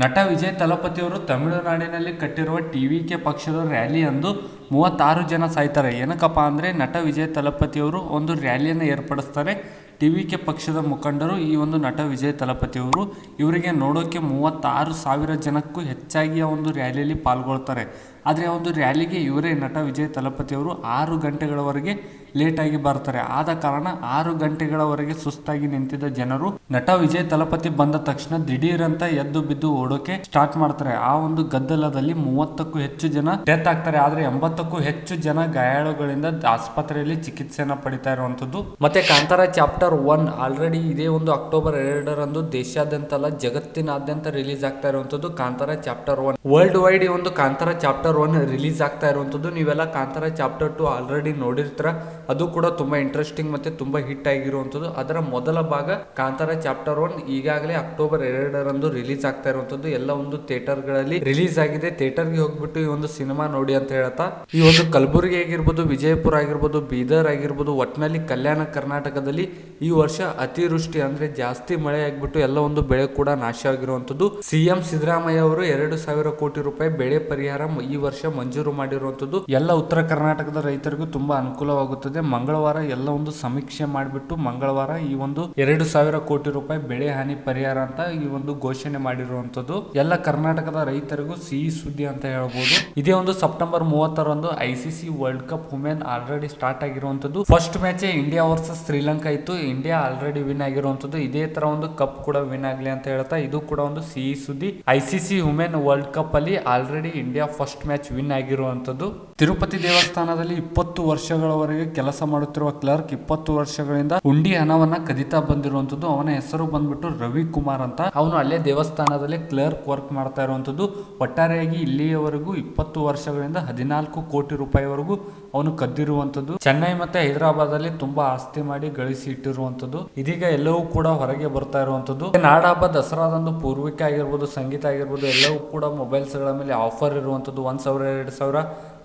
ನಟ ವಿಜಯ್ ತಲಪತಿಯವರು ತಮಿಳುನಾಡಿನಲ್ಲಿ ಕಟ್ಟಿರುವ ಟಿ ವಿ ಕೆ ಪಕ್ಷದ ರ್ಯಾಲಿ ಅಂದು ಮೂವತ್ತಾರು ಜನ ಸಾಯ್ತಾರೆ. ಏನಕ್ಕಪ್ಪ ಅಂದರೆ ನಟ ವಿಜಯ್ ತಲಪತಿಯವರು ಒಂದು ರ್ಯಾಲಿಯನ್ನು ಏರ್ಪಡಿಸ್ತಾರೆ. ಟಿ ವಿ ಕೆ ಪಕ್ಷದ ಮುಖಂಡರು ಈ ಒಂದು ನಟ ವಿಜಯ್ ತಲಪತಿಯವರು ಇವರಿಗೆ ನೋಡೋಕ್ಕೆ ಮೂವತ್ತಾರು ಸಾವಿರ ಜನಕ್ಕೂ ಹೆಚ್ಚಾಗಿ ಆ ಒಂದು ರ್ಯಾಲಿಯಲ್ಲಿ ಪಾಲ್ಗೊಳ್ತಾರೆ. ಆದರೆ ಆ ಒಂದು ರ್ಯಾಲಿಗೆ ಇವರೇ ನಟ ವಿಜಯ್ ತಲಪತಿಯವರು ಆರು ಗಂಟೆಗಳವರೆಗೆ ಲೇಟಾಗಿ ಬರ್ತಾರೆ. ಆದ ಕಾರಣ ಆರು ಗಂಟೆಗಳವರೆಗೆ ಸುಸ್ತಾಗಿ ನಿಂತಿದ್ದ ಜನರು ನಟ ವಿಜಯ್ ತಲಪತಿ ಬಂದ ತಕ್ಷಣ ದಿಢೀರಂತ ಎದ್ದು ಬಿದ್ದು ಓಡೋಕೆ ಸ್ಟಾರ್ಟ್ ಮಾಡ್ತಾರೆ. ಆ ಒಂದು ಗದ್ದಲದಲ್ಲಿ ಮೂವತ್ತಕ್ಕೂ ಹೆಚ್ಚು ಜನ ಡೆತ್ ಆಗ್ತಾರೆ. ಆದ್ರೆ ಎಂಬತ್ತಕ್ಕೂ ಹೆಚ್ಚು ಜನ ಗಾಯಾಳುಗಳಿಂದ ಆಸ್ಪತ್ರೆಯಲ್ಲಿ ಚಿಕಿತ್ಸೆನ ಪಡಿತಾ ಇರುವಂತದ್ದು ಮತ್ತೆ ಕಾಂತಾರ ಚಾಪ್ಟರ್ ಒನ್ ಆಲ್ರೆಡಿ ಇದೇ ಒಂದು ಅಕ್ಟೋಬರ್ ಎರಡರಂದು ದೇಶಾದ್ಯಂತ ಅಲ್ಲ ಜಗತ್ತಿನಾದ್ಯಂತ ರಿಲೀಸ್ ಆಗ್ತಾ ಇರುವಂತದ್ದು Kantara chapter one. World wide ಈ ಒಂದು ಕಾಂತಾರ ಚಾಪ್ಟರ್ ಒನ್ ರಿಲೀಸ್ ಆಗ್ತಾ ಇರುವಂತದ್ದು ನೀವೆಲ್ಲ ಕಾಂತಾರ ಚಾಪ್ಟರ್ ಟು ಆಲ್ರೆಡಿ ನೋಡಿರ್ತೀರ. ಅದು ಕೂಡ ತುಂಬಾ ಇಂಟ್ರೆಸ್ಟಿಂಗ್ ಮತ್ತೆ ತುಂಬಾ ಹಿಟ್ ಆಗಿರುವಂತದ್ದು ಅದರ ಮೊದಲ ಭಾಗ ಕಾಂತಾರ ಚಾಪ್ಟರ್ ಒನ್ ಈಗಾಗಲೇ ಅಕ್ಟೋಬರ್ ಎರಡರಂದು ರಿಲೀಸ್ ಆಗ್ತಾ ಇರುವಂತದ್ದು ಎಲ್ಲ ಒಂದು ಥಿಯೇಟರ್ಗಳಲ್ಲಿ ರಿಲೀಸ್ ಆಗಿದೆ. ಥಿಯೇಟರ್ಗೆ ಹೋಗ್ಬಿಟ್ಟು ಈ ಒಂದು ಸಿನಿಮಾ ನೋಡಿ ಅಂತ ಹೇಳ್ತಾ ಈ ಒಂದು ಕಲಬುರಗಿ ಆಗಿರ್ಬೋದು, ವಿಜಯಪುರ ಆಗಿರ್ಬೋದು, ಬೀದರ್ ಆಗಿರ್ಬೋದು ಒಟ್ಟಿನಲ್ಲಿ ಕಲ್ಯಾಣ ಕರ್ನಾಟಕದಲ್ಲಿ ಈ ವರ್ಷ ಅತಿವೃಷ್ಟಿ ಅಂದ್ರೆ ಜಾಸ್ತಿ ಮಳೆ ಆಗ್ಬಿಟ್ಟು ಎಲ್ಲ ಒಂದು ಬೆಳೆ ಕೂಡ ನಾಶ ಆಗಿರುವಂತದ್ದು ಸಿಎಂ ಸಿದ್ದರಾಮಯ್ಯ ಅವರು ಎರಡು ಸಾವಿರ ಕೋಟಿ ರೂಪಾಯಿ ಬೆಳೆ ಪರಿಹಾರ ಈ ವರ್ಷ ಮಂಜೂರು ಮಾಡಿರುವಂತದ್ದು ಎಲ್ಲ ಉತ್ತರ ಕರ್ನಾಟಕದ ರೈತರಿಗೂ ತುಂಬಾ ಅನುಕೂಲವಾಗುತ್ತದೆ. ಮಂಗಳವಾರ ಎಲ್ಲ ಒಂದು ಸಮೀಕ್ಷೆ ಮಾಡಿಬಿಟ್ಟು ಮಂಗಳವಾರ ಈ ಒಂದು ಎರಡು ಸಾವಿರ ಕೋಟಿ ರೂಪಾಯಿ ಬೆಳೆ ಹಾನಿ ಪರಿಹಾರ ಅಂತ ಈ ಒಂದು ಘೋಷಣೆ ಮಾಡಿರುವಂತದ್ದು ಎಲ್ಲ ಕರ್ನಾಟಕದ ರೈತರಿಗೂ ಸಿಹಿ ಸುದ್ದಿ ಅಂತ ಹೇಳ್ಬೋದು. ಇದೇ ಒಂದು ಸೆಪ್ಟೆಂಬರ್ ಮೂವತ್ತರಂದು ICC world cup women already start ಆಗಿರುವಂತದ್ದು first match India versus Sri Lanka ಇತ್ತು. ಇಂಡಿಯಾ ಆಲ್ರೆಡಿ ವಿನ್ ಆಗಿರುವಂತದ್ದು ಇದೇ ತರ ಒಂದು ಕಪ್ ಕೂಡ ವಿನ್ ಆಗ್ಲಿ ಅಂತ ಹೇಳ್ತಾ ಇದು ಕೂಡ ಒಂದು ಸಿಹಿ ಸುದ್ದಿ. ಐಸಿಸಿ ವುಮೆನ್ ವರ್ಲ್ಡ್ ಕಪ್ ಅಲ್ಲಿ already India first match win ಆಗಿರುವಂತದ್ದು ತಿರುಪತಿ ದೇವಸ್ಥಾನದಲ್ಲಿ ಇಪ್ಪತ್ತು ವರ್ಷಗಳವರೆಗೆ ಕೆಲಸ ಮಾಡುತ್ತಿರುವ ಕ್ಲರ್ಕ್ ಇಪ್ಪತ್ತು ವರ್ಷಗಳಿಂದ ಹುಂಡಿ ಹಣವನ್ನ ಕದಿತಾ ಬಂದಿರುವಂತದ್ದು. ಅವನ ಹೆಸರು ಬಂದ್ಬಿಟ್ಟು ರವಿ ಕುಮಾರ್ ಅಂತ. ಅವನು ಅಲ್ಲೇ ದೇವಸ್ಥಾನದಲ್ಲಿ ಕ್ಲರ್ಕ್ ವರ್ಕ್ ಮಾಡ್ತಾ ಇರುವಂತದ್ದು. ಒಟ್ಟಾರೆಯಾಗಿ ಇಲ್ಲಿಯವರೆಗೂ ಇಪ್ಪತ್ತು ವರ್ಷಗಳಿಂದ ಹದಿನಾಲ್ಕು ಕೋಟಿ ರೂಪಾಯಿವರೆಗೂ ಅವನು ಕದ್ದಿರುವಂತದ್ದು. ಚೆನ್ನೈ ಮತ್ತೆ ಹೈದರಾಬಾದ್ ಅಲ್ಲಿ ತುಂಬಾ ಆಸ್ತಿ ಮಾಡಿ ಗಳಿಸಿ ಇಟ್ಟಿರುವಂತದ್ದು. ಇದೀಗ ಎಲ್ಲವೂ ಕೂಡ ಹೊರಗೆ ಬರ್ತಾ ಇರುವಂತದ್ದು. ನಾಡಹಬ್ಬ ದಸರಾದಂದು ಪೂರ್ವಿಕ ಆಗಿರ್ಬೋದು, ಸಂಗೀತ ಆಗಿರ್ಬೋದು, ಎಲ್ಲವೂ ಕೂಡ ಮೊಬೈಲ್ಸ್ಗಳ ಮೇಲೆ ಆಫರ್ ಇರುವಂತದ್ದು. ಒಂದ್ ಸಾವಿರ, ಎರಡು ಸಾವಿರ.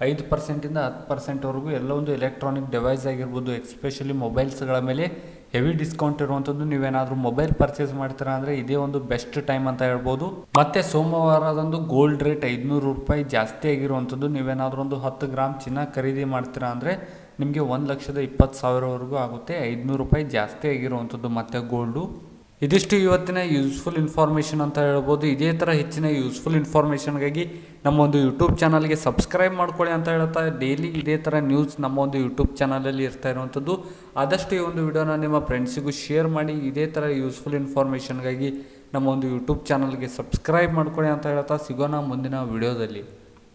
ಐದು ಪರ್ಸೆಂಟಿಂದ ಹತ್ತು ಪರ್ಸೆಂಟ್ವರೆಗೂ ಎಲ್ಲ ಒಂದು ಎಲೆಕ್ಟ್ರಾನಿಕ್ ಡಿವೈಸ್ ಆಗಿರ್ಬೋದು ಎಕ್ಸ್ಪೆಷಲಿ ಮೊಬೈಲ್ಸ್ಗಳ ಮೇಲೆ ಹೆವಿ ಡಿಸ್ಕೌಂಟ್ ಇರುವಂಥದ್ದು. ನೀವೇನಾದರೂ ಮೊಬೈಲ್ ಪರ್ಚೇಸ್ ಮಾಡ್ತೀರಾ ಅಂದರೆ ಇದೇ ಒಂದು ಬೆಸ್ಟ್ ಟೈಮ್ ಅಂತ ಹೇಳ್ಬೋದು. ಮತ್ತು ಸೋಮವಾರದಂದು ಗೋಲ್ಡ್ ರೇಟ್ ಐದುನೂರು ರೂಪಾಯಿ ಜಾಸ್ತಿ ಆಗಿರುವಂಥದ್ದು. ನೀವೇನಾದರೂ ಒಂದು ಹತ್ತು ಗ್ರಾಮ್ ಚಿನ್ನ ಖರೀದಿ ಮಾಡ್ತೀರಾ ಅಂದರೆ ನಿಮಗೆ ಒಂದು ಲಕ್ಷದ ಇಪ್ಪತ್ತು ಸಾವಿರವರೆಗೂ ಆಗುತ್ತೆ. ಐದುನೂರು ರೂಪಾಯಿ ಜಾಸ್ತಿ ಆಗಿರುವಂಥದ್ದು ಮತ್ತು ಗೋಲ್ಡು ಇದಿಷ್ಟು ಇವತ್ತಿನ ಯೂಸ್ಫುಲ್ ಇನ್ಫಾರ್ಮೇಷನ್ ಅಂತ ಹೇಳ್ಬೋದು. ಇದೇ ಥರ ಹೆಚ್ಚಿನ ಯೂಸ್ಫುಲ್ ಇನ್ಫಾರ್ಮೇಷನ್ಗಾಗಿ ನಮ್ಮ ಒಂದು ಯೂಟ್ಯೂಬ್ ಚಾನಲ್ಗೆ ಸಬ್ಸ್ಕ್ರೈಬ್ ಮಾಡ್ಕೊಳ್ಳಿ ಅಂತ ಹೇಳ್ತಾ ಡೈಲಿ ಇದೇ ಥರ ನ್ಯೂಸ್ ನಮ್ಮ ಒಂದು ಯೂಟ್ಯೂಬ್ ಚಾನಲಲ್ಲಿ ಇರ್ತಾ ಇರುವಂಥದ್ದು. ಆದಷ್ಟು ಈ ಒಂದು ವಿಡಿಯೋನ ನಿಮ್ಮ ಫ್ರೆಂಡ್ಸಿಗೂ ಶೇರ್ ಮಾಡಿ, ಇದೇ ಥರ ಯೂಸ್ಫುಲ್ ಇನ್ಫಾರ್ಮೇಷನ್ಗಾಗಿ ನಮ್ಮ ಒಂದು ಯೂಟ್ಯೂಬ್ ಚಾನಲ್ಗೆ ಸಬ್ಸ್ಕ್ರೈಬ್ ಮಾಡ್ಕೊಳ್ಳಿ ಅಂತ ಹೇಳ್ತಾ ಸಿಗೋಣ ಮುಂದಿನ ವಿಡಿಯೋದಲ್ಲಿ